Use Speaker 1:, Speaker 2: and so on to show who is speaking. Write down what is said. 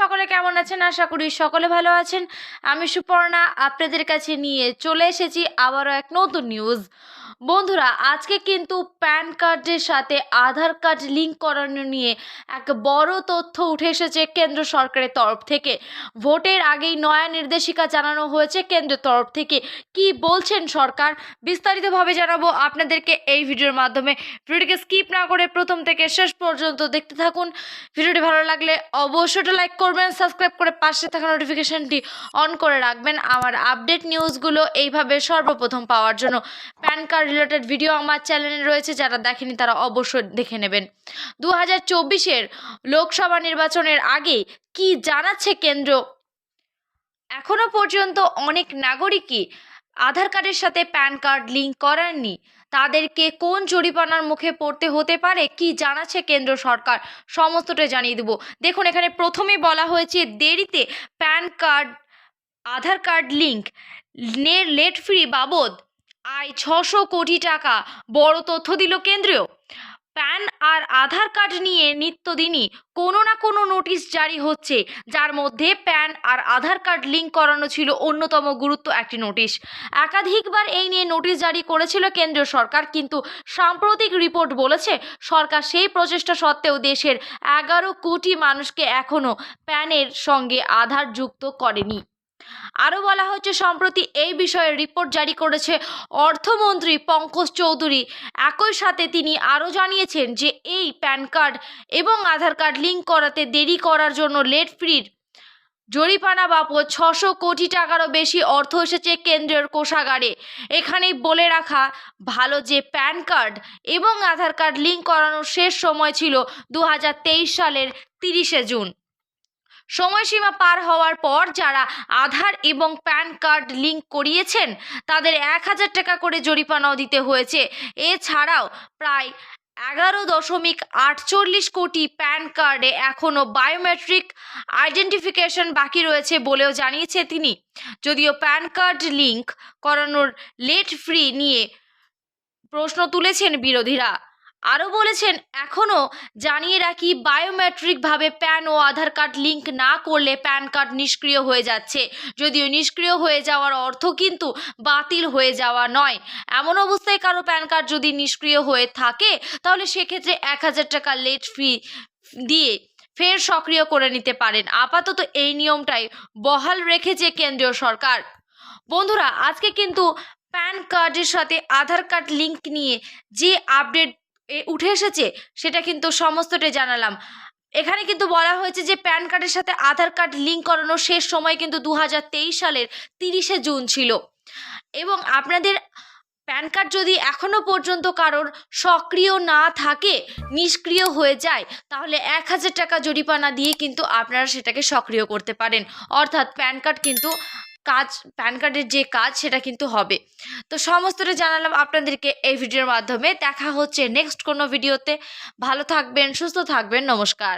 Speaker 1: সকলে কেমন আছেন? আশা করি সকলে ভালো আছেন। আমি সুপর্ণা, আপনাদের কাছে নিয়ে চলে এসেছি আবারও এক নতুন নিউজ বন্ধুরা, আজকে কিন্তু প্যান কার্ডের সাথে আধার কার্ড লিঙ্ক করানো নিয়ে এক বড় তথ্য উঠে এসেছে কেন্দ্র সরকারের তরফ থেকে। ভোটের আগেই নয়া নির্দেশিকা জানানো হয়েছে কেন্দ্রের তরফ থেকে। কি বলছেন সরকার? বিস্তারিতভাবে জানাব আপনাদেরকে এই ভিডিওর মাধ্যমে। ভিডিওটিকে স্কিপ না করে প্রথম থেকে শেষ পর্যন্ত দেখতে থাকুন। ভিডিওটি ভালো লাগলে অবশ্যই লাইক করবেন সাবস্ক্রাইব করে পাশে থাকা নোটিফিকেশনটি অন করে রাখবেন। আমার আপডেট নিউজগুলো এইভাবে সর্বপ্রথম পাওয়ার জন্য প্যান কার্ড রিলেটেড ভিডিও আমার চ্যানেলে রয়েছে, যারা দেখেনি তারা অবশ্যই দেখে নেবেন। দু হাজার লোকসভা নির্বাচনের আগে কি জানাচ্ছে কেন্দ্র? এখনও পর্যন্ত অনেক নাগরিকই আধার কার্ডের সাথে প্যান কার্ড লিঙ্ক করাননি। তাদেরকে কোন জরিমানার মুখে পড়তে হতে পারে কি জানাচ্ছে কেন্দ্র সরকার? সমস্তটা জানিয়ে দেবো। দেখুন, এখানে প্রথমে বলা হয়েছে, দেরিতে PAN card, Aadhaar card link late fee বাবদ আয় ছশো কোটি টাকা। বড় তথ্য দিল কেন্দ্রীয়। প্যান আর আধার কার্ড নিয়ে নিত্যদিনই কোনো না কোনো নোটিশ জারি হচ্ছে। যার মধ্যে প্যান আর আধার কার্ড লিঙ্ক করানো ছিল অন্যতম গুরুত্ব একটি নোটিশ। একাধিকবার এই নিয়ে নোটিশ জারি করেছিল কেন্দ্রীয় সরকার, কিন্তু সাম্প্রতিক রিপোর্ট বলেছে সরকার সেই প্রচেষ্টা সত্ত্বেও দেশের এগারো কোটি মানুষকে এখনও প্যানের সঙ্গে আধার যুক্ত করেনি। আরও বলা হচ্ছে, সম্প্রতি এই বিষয়ে রিপোর্ট জারি করেছে অর্থমন্ত্রী পঙ্কজ চৌধুরী। একই সাথে তিনি আরও জানিয়েছেন যে, এই প্যান কার্ড এবং আধার কার্ড লিঙ্ক করাতে দেরি করার জন্য লেট ফ্রির জরিমানা বাবদ ছশো কোটি টাকারও বেশি অর্থ এসেছে কেন্দ্রের কোষাগারে। এখানেই বলে রাখা, ভালো যে প্যান কার্ড এবং আধার কার্ড লিঙ্ক করানোর শেষ সময় ছিল দু হাজার তেইশ সালের তিরিশে জুন। সময়সীমা পার হওয়ার পর যারা আধার এবং প্যান কার্ড লিঙ্ক করিয়েছেন, তাদের এক হাজার টাকা করে জরিমানাও দিতে হয়েছে। এছাড়াও প্রায় এগারো দশমিক আটচল্লিশ কোটি প্যান কার্ডে এখনও বায়োমেট্রিক আইডেন্টিফিকেশন বাকি রয়েছে বলেও জানিয়েছে তিনি। যদিও প্যান কার্ড লিঙ্ক করানোর লেট ফ্রি নিয়ে প্রশ্ন তুলেছেন বিরোধীরা। আরও বলেছেন এখনও জানিয়ে রাখি বায়োমেট্রিকভাবে প্যান ও আধার কার্ড লিঙ্ক না করলে প্যান কার্ড নিষ্ক্রিয় হয়ে যাচ্ছে। যদিও নিষ্ক্রিয় হয়ে যাওয়ার অর্থ কিন্তু বাতিল হয়ে যাওয়া নয়। এমন অবস্থায় কারও প্যান কার্ড যদি নিষ্ক্রিয় হয়ে থাকে, তাহলে সেক্ষেত্রে এক হাজার টাকা লেট ফি দিয়ে ফের সক্রিয় করে নিতে পারেন। আপাতত এই নিয়মটাই বহাল রেখেছে কেন্দ্রীয় সরকার। বন্ধুরা, আজকে কিন্তু প্যান কার্ডের সাথে আধার কার্ড লিঙ্ক নিয়ে যে আপডেট এ, উঠে এসেছে? সেটা কিন্তু সমস্তটাই জানালাম। এখানে কিন্তু বলা হয়েছে যে প্যান কার্ডের সাথে আধার কার্ড লিঙ্ক করানোর শেষ সময় কিন্তু দু হাজার তেইশ সালের তিরিশে জুন ছিল। এবং আপনাদের প্যান কার্ড যদি এখনও পর্যন্ত কারোর সক্রিয় না থাকে, নিষ্ক্রিয় হয়ে যায়, তাহলে এক হাজার টাকা জরিমানা দিয়ে কিন্তু আপনারা সেটাকে সক্রিয় করতে পারেন। অর্থাৎ প্যান কার্ড কিন্তু কাজ, প্যান কার্ডের যে কাজ সেটা কিন্তু হবে। তো সমস্তটা জানালাম আপনাদেরকে এই ভিডিওর মাধ্যমে। দেখা হচ্ছে নেক্সট কোনো ভিডিওতে ভালো থাকবেন, সুস্থ থাকবেন, নমস্কার।